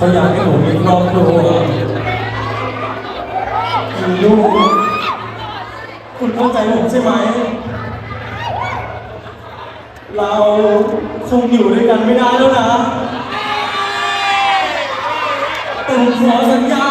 เขาอยากให้ผมมีครอบครัวมีลูกคุณเข้าใจผมใช่ไหม เราคงอยู่ด้วยกันไม่ได้แล้วนะผมขอสัญญา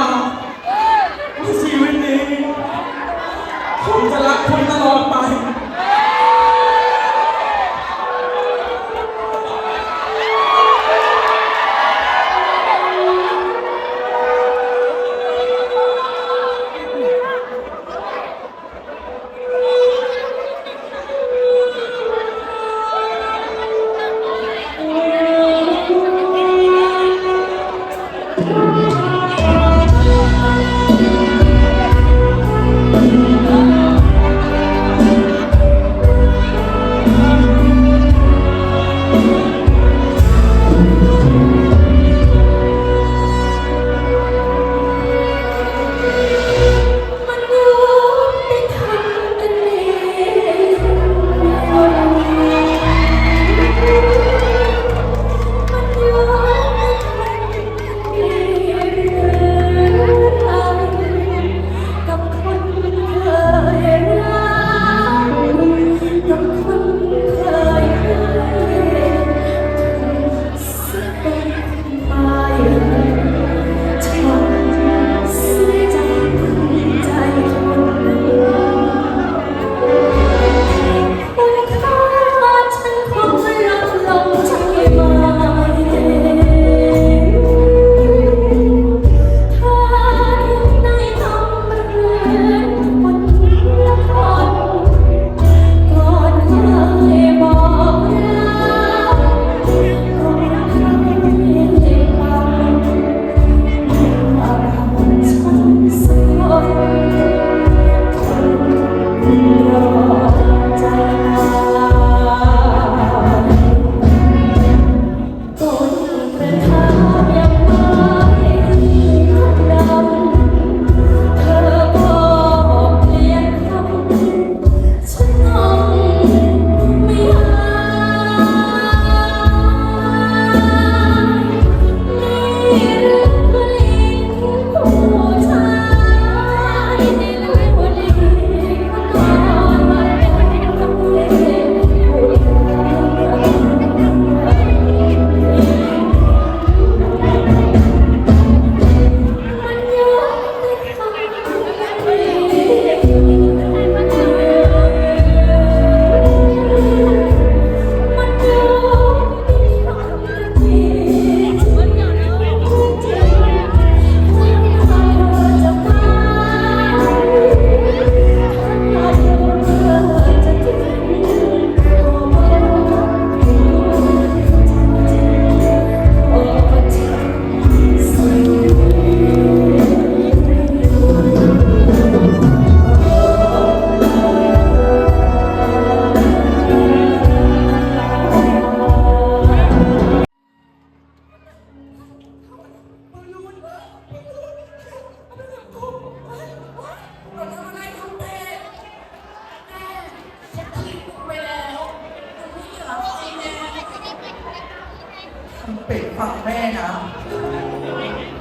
คุณเป็ดฟังแม่นะ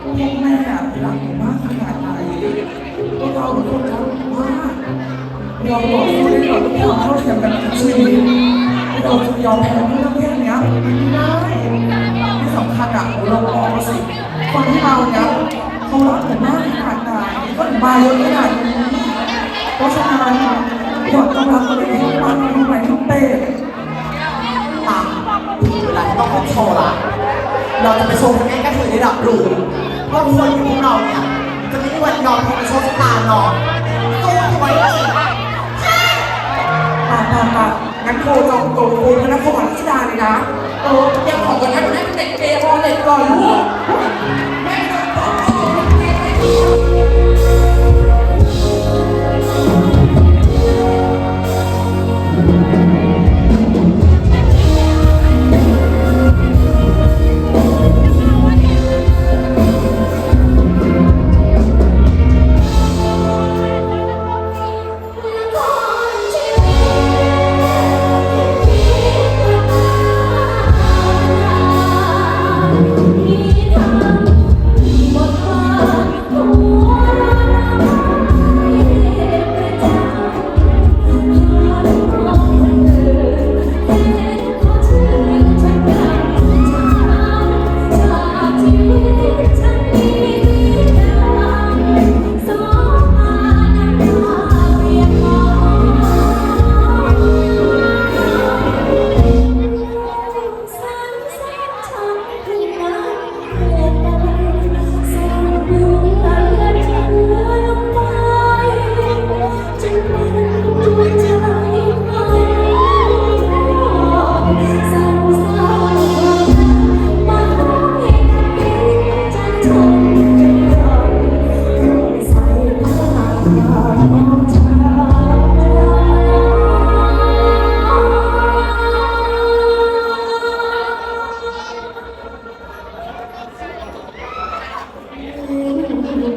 พวกแม่รักหนูมากขนาดไหนพวกเราทุกคนรักหนูมากเราบอกสู้ได้กับทุกคนเท่าเทียมกันทุกชีวิตเราจะยอมแพ้เรื่องแค่เนี้ยไม่ได้ที่สำคัญอะเรามองสิคนที่เราเนี่ยเขารักหนูมากขนาดไหนก็ถึงมาเยอะขนาดนี้เพราะฉะนั้นอยากต้องรักตัวเองมากรู้นไป ว่าคนอย่พวกเราเนี่ยจะไม่มีวันยอมแพ้โชคชะตาหรอกสู้ไว้เลยป่าป่าป่างั้นโคจองตัวคุณพระนครราชดาเลยนะเออยังขอกันนะคุณแม่เป็นเด็กเกย์พอเด็กก่อนลูก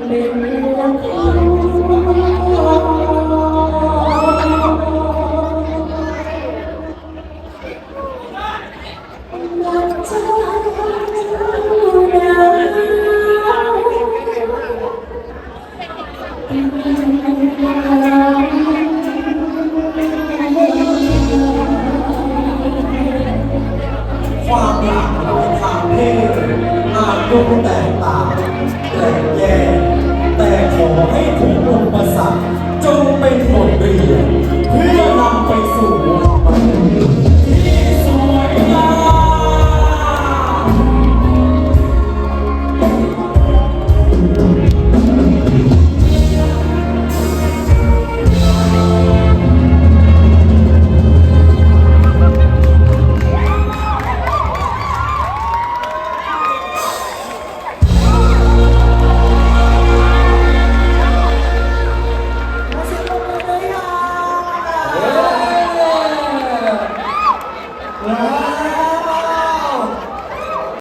เป็